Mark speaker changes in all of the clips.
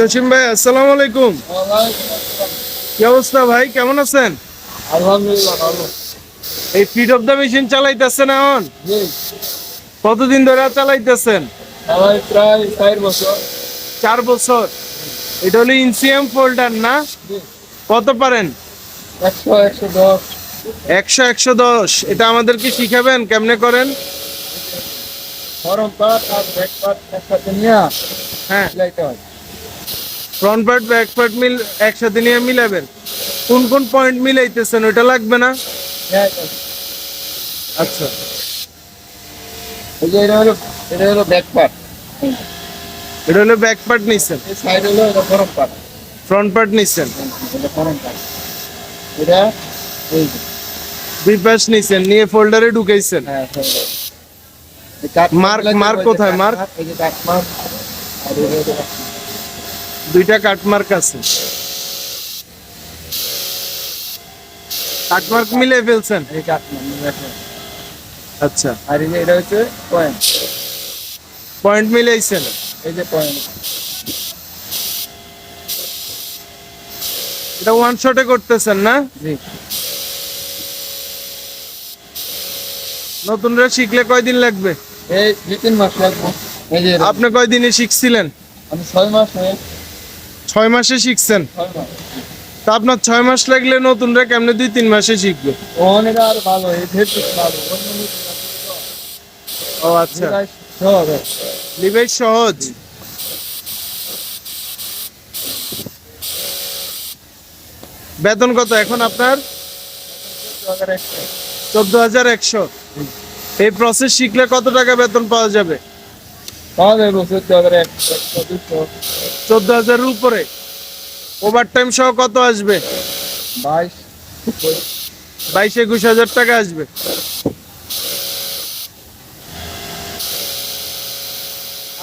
Speaker 1: জসিম ভাই আসসালামু আলাইকুম। কি অবস্থা ভাই? কেমন আছেন? এই ফিড অফ দ্য মেশিন চালাইতেছেন এখন? কতদিন ধরে চালাইতেছেন?
Speaker 2: প্রায় চার বছর।
Speaker 1: চার বছর। এটা হলো ইনসিএম ফোল্ডার না? কত পারেন?
Speaker 2: একশো একশো দশ।
Speaker 1: একশো একশো দশ। এটা আমাদেরকে শিখাবেন কেমনে করেন?
Speaker 2: গরম পাট আর ব্যাক পাট একসাথে নিয়ে
Speaker 1: হ্যাঁ।
Speaker 2: হয়।
Speaker 1: ফ্রন্ট পার্ট ব্যাক পার্ট মিল একসাথে নিয়ে মিলাবেন। কোন কোন পয়েন্ট মিলাইতেছেন ওটা লাগবে না? আচ্ছা।
Speaker 2: এটা হলো এটা হলো ব্যাক পাট
Speaker 1: এটা হলো ব্যাক পার্ট নিছেন।
Speaker 2: এই সাইড হলো এটা পাট
Speaker 1: ফ্রন্ট পার্ট নিছেন।
Speaker 2: এটা গরম পাট এটা এই
Speaker 1: দুই পাশ নিছেন নিয়ে ফোল্ডারে ঢুকাইছেন।
Speaker 2: হ্যাঁ হলো।
Speaker 1: মার্ক- মার্ক কোথায়? মার্ক?
Speaker 2: এই যে মার্ক আর এই যে এটা-
Speaker 1: দুইটা কাটমার্ক আছে। কাটমার্ক মিলে ফেলছেন?
Speaker 2: এই কাঠ মার্ক, দেখেন।
Speaker 1: আচ্ছা।
Speaker 2: আর এই যে এটা হচ্ছে পয়েন্ট
Speaker 1: পয়েন্ট মিলাইছেন?
Speaker 2: এই যে পয়েন্ট
Speaker 1: এটা ওয়ান শটে করতেছেন না?
Speaker 2: জি।
Speaker 1: নতুনরা শিখলে কয়দিন লাগবে?
Speaker 2: এই দুই তিন মাস লাগবে। এই যে এরকম।
Speaker 1: আপনি কয়দিনে শিখছিলেন?
Speaker 2: আমি ছয় মাস হয়ে
Speaker 1: ছয় মাসে শিখছেন? তা আপনার ছয় মাস লাগলে নতুনরা কেমনে দুই তিন মাসে শিখবে?
Speaker 2: আর ভালো।
Speaker 1: ও আচ্ছা।
Speaker 2: সহজ।
Speaker 1: বেতন কত এখন আপনার? চোদ্দ হাজার একশো। এই প্রসেস শিখলে কত টাকা বেতন পাওয়া যাবে?
Speaker 2: পাওয়া চোদ্দ
Speaker 1: হাজারের উপরে। ওভার টাইম সহ কত আসবে?
Speaker 2: বাইশ
Speaker 1: বাইশ একুশ হাজার টাকা আসবে।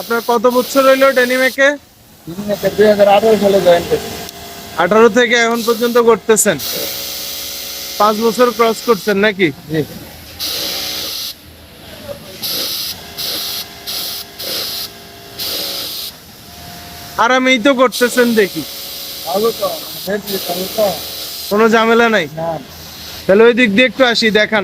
Speaker 1: আপনার কত বছর হইল ডেনিমেকে
Speaker 2: দুই হাজার আঠারো সালে জয়েন করছি
Speaker 1: আঠারো থেকে এখন পর্যন্ত করতেছেন। পাঁচ বছর ক্রস করছেন নাকি?
Speaker 2: জি।
Speaker 1: আরামেই তো করতেছেন দেখি। কোনো ঝামেলা নাই? তাহলে ওই দিক দিয়ে একটু আসি দেখান।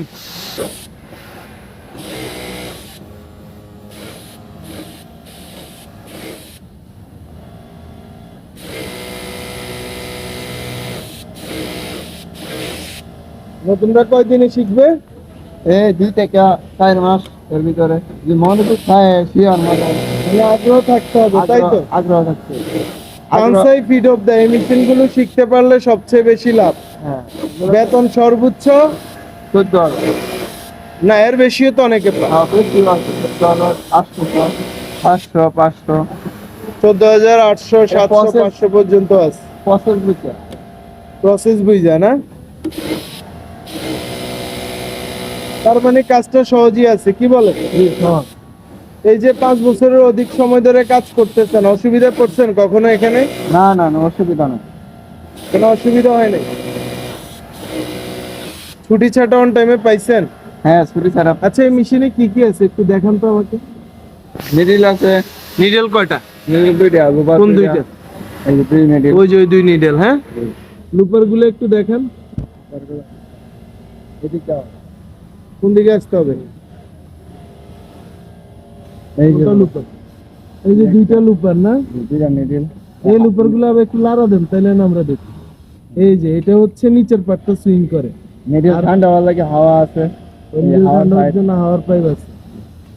Speaker 1: নতুনরা কয়দিনে শিখবে?
Speaker 2: এই দুই থেকে চার মাস এর ভিতরে। যে মনে তো খায় শিয়ার
Speaker 1: তাহলে আগ্রহ থাকতে হবে তাই তো?
Speaker 2: আগ্রহ- আগ্রহ
Speaker 1: কানসাই ফিড অফ দ্য মেশিনগুলো শিখতে পারলে সবচেয়ে বেশি লাভ।
Speaker 2: হ্যাঁ।
Speaker 1: বেতন সর্বোচ্চ
Speaker 2: চোদ্দ
Speaker 1: না এর বেশিও তো অনেকে
Speaker 2: হ্যাঁ, পাঁচশো। পাঁচশো
Speaker 1: চোদ্দ হাজার আটশো সাতশো পাঁচশো পর্যন্ত আছে। প্রসেস বুঝা। না? তার মানে কাজটা সহজই আছে কি বলে এই যে পাঁচ বছরের অধিক সময় ধরে কাজ করতেছেন অসুবিধা পড়ছেন কখনো এখানে?
Speaker 2: না না না অসুবিধা নেই।
Speaker 1: কোনো অসুবিধা হয় নাই? ছুটি ছাটা অন টাইমে পাইছেন?
Speaker 2: হ্যাঁ ছুটি ছাড়া।
Speaker 1: আচ্ছা এই মেশিনে কি কি আছে? একটু দেখান তো আমাকে।
Speaker 2: মিডিল আছে।
Speaker 1: নিডেল কয়টা?
Speaker 2: মিডিল দুইটা লুপার
Speaker 1: কোন দুইটা।
Speaker 2: এই যে দুই মিডিল
Speaker 1: ওই যে ওই দুই নিডেল হ্যাঁ? লুপারগুলো একটু দেখান।
Speaker 2: এদিকে
Speaker 1: কোন দিকে আসতে হবে?
Speaker 2: এই যে
Speaker 1: লুপার? এই যে দুইটা লুপার না?
Speaker 2: দুইটা
Speaker 1: এই লুপারগুলো আবার একটু লাড়া দেন তাইলে না আমরা দেখি। এই যে এটা হচ্ছে নিচের পার্টটা সুইং করে।
Speaker 2: ঠান্ডা হওয়ার লাগে হাওয়া আছে।
Speaker 1: ঠান্ডার। জন্য হাওয়ার পাইপ আছে।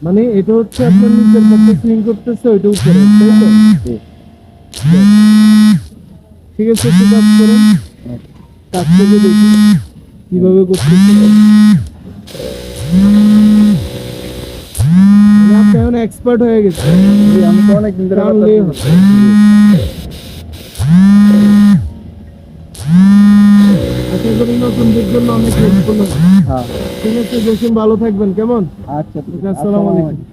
Speaker 1: মানে এটা হচ্ছে আপনার নিচের পার্টটা সুইং করতেছে ওইটা উপরে তাই তো? ঠিক আছে একটু কাজ করেন। কাজ করে দেখি কীভাবে করতেছে। এক্সপার্ট হয়ে গেছে।
Speaker 2: আমি তো অনেক দিন
Speaker 1: অনেক
Speaker 2: হ্যাঁ।
Speaker 1: ঠিক আছে জসিম ভালো থাকবেন। কেমন?
Speaker 2: আচ্ছা ঠিক আছে।
Speaker 1: আসসালামু আলাইকুম।